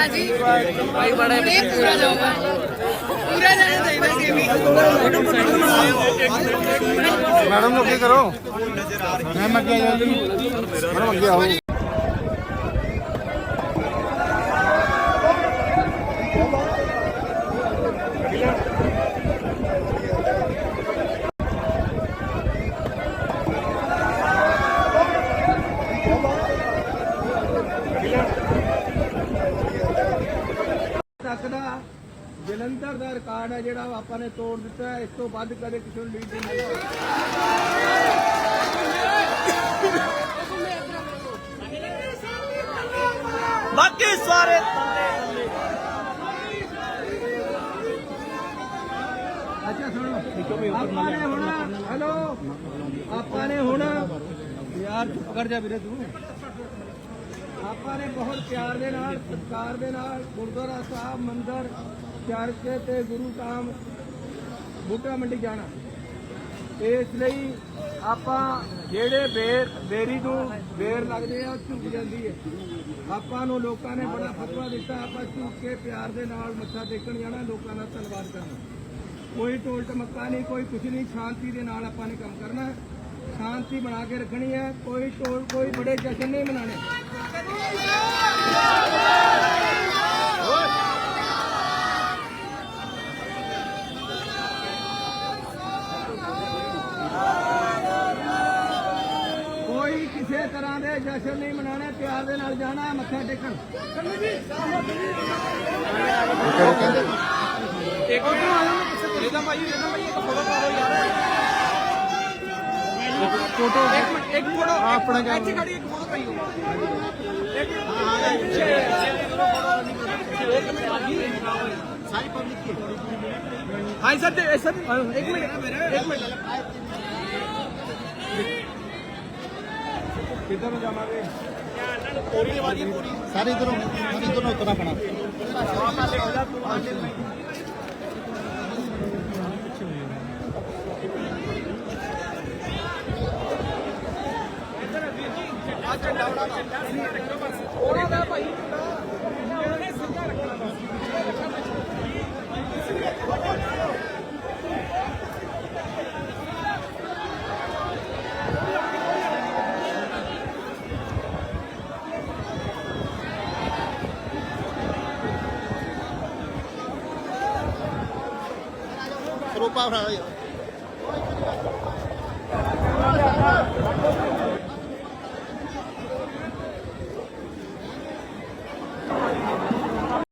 ਹਾਂਜੀ। ਭਾਈ ਬੜਾ ਪੂਰਾ ਜਾਊਗਾ। ਪੂਰਾ ਜਾਣਾ ਚਾਹੀਦਾ ਸੀ ਵੀ। ਮੈਡਮ ਨੂੰ ਕੀ ਕਰੋ। ਮੈਮ ਅੱਗੇ ਆ ਜਲਦੀ ਮੈਡਮ ਅੱਗੇ ਆਓ। ਤੱਕ ਦਾ ਜਲੰਧਰ ਦਾ ਰਿਕਾਰਡ ਹੈ ਜਿਹੜਾ ਆਪਾਂ ਨੇ ਤੋੜ ਦਿੱਤਾ ਇਸ ਤੋਂ ਵੱਧ ਕਦੇ ਕਿਸੇ ਨੂੰ ਲੀਡ ਨਹੀਂ ਮਿਲਿਆ ਬਾਕੀ ਸਾਰੇ ਅੱਛਾ ਸੁਣੋ। ਆਪਾਂ ਨੇ ਹੁਣ ਹੈਲੋ? ਆਪਾਂ ਨੇ ਹੁਣ ਯਾਰ ਚੁੱਪ ਕਰ ਜਾ ਵੀਰੇ ਤੂੰ। ਆਪਾਂ ਨੇ ਬਹੁਤ ਪਿਆਰ ਦੇ ਨਾਲ, ਸਤਿਕਾਰ ਦੇ ਨਾਲ ਗੁਰਦੁਆਰਾ ਸਾਹਿਬ, ਮੰਦਰ, ਚਰਚ ਤੇ ਗੁਰੂ ਕਾਮ ਬੂਟਾ ਮੰਡੀ ਜਾਣਾ। ਇਸ ਲਈ ਆਪਾਂ ਜਿਹੜੇ ਬੇਰ, ਬੇਰੀ ਨੂੰ ਬੇਰ ਲੱਗਦੇ ਆ, ਉਹ ਝੁਕ ਜਾਂਦੀ ਹੈ। ਆਪਾਂ ਨੂੰ ਲੋਕਾਂ ਨੇ ਬੜਾ ਫਤਵਾ ਦਿੱਤਾ, ਆਪਾਂ ਝੁਕ ਕੇ ਪਿਆਰ ਦੇ ਨਾਲ ਮੱਥਾ ਟੇਕਣ ਜਾਣਾ, ਲੋਕਾਂ ਦਾ ਧੰਨਵਾਦ ਕਰਨਾ। ਕੋਈ ਟੋਲ ਟਮੱਕਾ ਨਹੀਂ, ਕੋਈ ਕੁਝ ਨਹੀਂ, ਸ਼ਾਂਤੀ ਦੇ ਨਾਲ ਆਪਾਂ ਨੇ ਕੰਮ ਕਰਨਾ। ਸ਼ਾਂਤੀ ਬਣਾ ਕੇ ਰੱਖਣੀ ਹੈ, ਕੋਈ ਟੋਲ ਕੋਈ ਬੜੇ ਜਸ਼ਨ ਨਹੀਂ ਮਨਾਣੇ ਕੋਈ ਕਿਸੇ ਤਰ੍ਹਾਂ ਦੇ ਜਸ਼ਨ ਨਹੀਂ ਮਨਾਣੇ ਪਿਆਰ ਦੇ ਨਾਲ ਜਾਣਾ ਮੱਥਾ ਟੇਕਣ। ਇਹਦਾ ਭਾਈ ਇਹਦਾ ਭਾਈ, ਇੱਕ ਫੋਟੋ ਪਾ ਯਾਰ। ਫੋਟੋ ਇੱਕ ਮਿੰਟ, ਇੱਕ ਫੋਟੋ ਆਪਣਾ ਇੱਥੇ ਖੜੀ ਇੱਕ ਫੋਟੋ ਪਾਈਓ ਇੱਕ ਹਾਂ ਪਿੱਛੇ ਇੱਕ ਮਿੰਟ ਸਾਰੀ ਪਬਲਿਕ ਕੀ ਹਾਂ ਸਰ ਤੇ ਸਰ ਇੱਕ ਮਿੰਟ। ਇੱਕ ਮਿੰਟ ਕਿੱਧਰ ਨੂੰ ਜਾਵਾਂਗੇ ਸਾਰੇ ਇਧਰੋਂ ਸਾਰੇ ਇਧਰੋਂ ਉਤਰਾ ਪਣਾ રૂપા